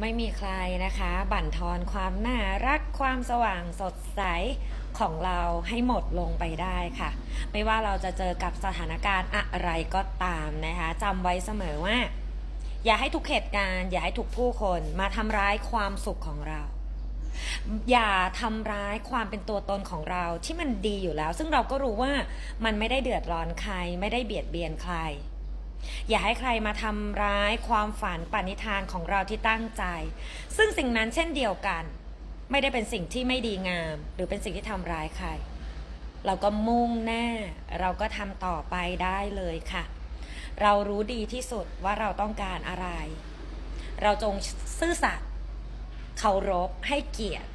ไม่มีใครนะคะ บั่นทอนความน่ารักความสว่างสดใสของเราให้หมดลงไปได้ค่ะ ไม่ว่าเราจะเจอกับสถานการณ์อะไรก็ตามนะคะจำไว้เสมอว่า อย่าให้ทุกเหตุการณ์ อย่าให้ทุกผู้คนมาทำร้ายความสุขของเรา อย่าทำร้ายความเป็นตัวตนของเราที่มันดีอยู่แล้ว ซึ่งเราก็รู้ว่ามันไม่ได้เดือดร้อนใคร ไม่ได้เบียดเบียนใคร อย่าให้ใครมาทำร้ายความฝันปณิธานของเราที่ตั้งใจ ซึ่งสิ่งนั้นเช่นเดียวกัน ไม่ได้เป็นสิ่งที่ไม่ดีงาม หรือเป็นสิ่งที่ทำร้ายใคร เราก็มุ่งหน้า เราก็ทำต่อไปได้เลยค่ะ เรารู้ดีที่สุดว่าเราต้องการอะไร เราจงซื่อสัตย์เคารพให้เกียรติ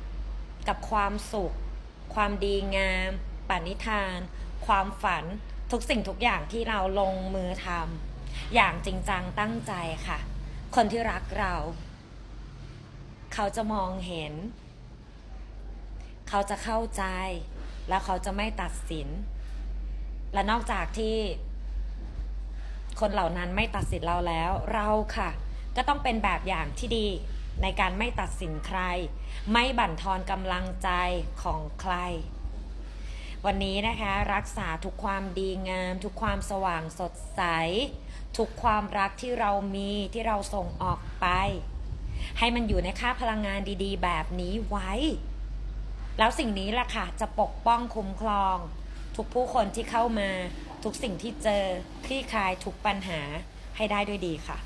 กับความสุข ความดีงามปณิธาน ความฝันทุกสิ่งทุกอย่างที่เราลงมือทำ อย่างจริงจังตั้งใจค่ะ คนที่รักเรา เขาจะมองเห็น เขาจะเข้าใจ แล้วเขาจะไม่ตัดสิน และนอกจากที่คนเหล่านั้นไม่ตัดสินเราแล้ว เราค่ะ ก็ต้องเป็นแบบอย่างที่ดีในการไม่ตัดสินใคร ไม่บั่นทอนกำลังใจของใคร วันนี้นะคะรักษาทุกความดีงาม ทุกความสว่างสดใส ทุกความรักที่เรามีที่เราส่งออกไป ให้มันอยู่ในค่าพลังงานดีๆ แบบนี้ไว้ แล้วสิ่งนี้แหละค่ะจะปกป้องคุ้มครอง ทุกผู้คนที่เข้ามา ทุกสิ่งที่เจอคลี่คลายทุกปัญหาให้ได้ด้วยดีค่ะ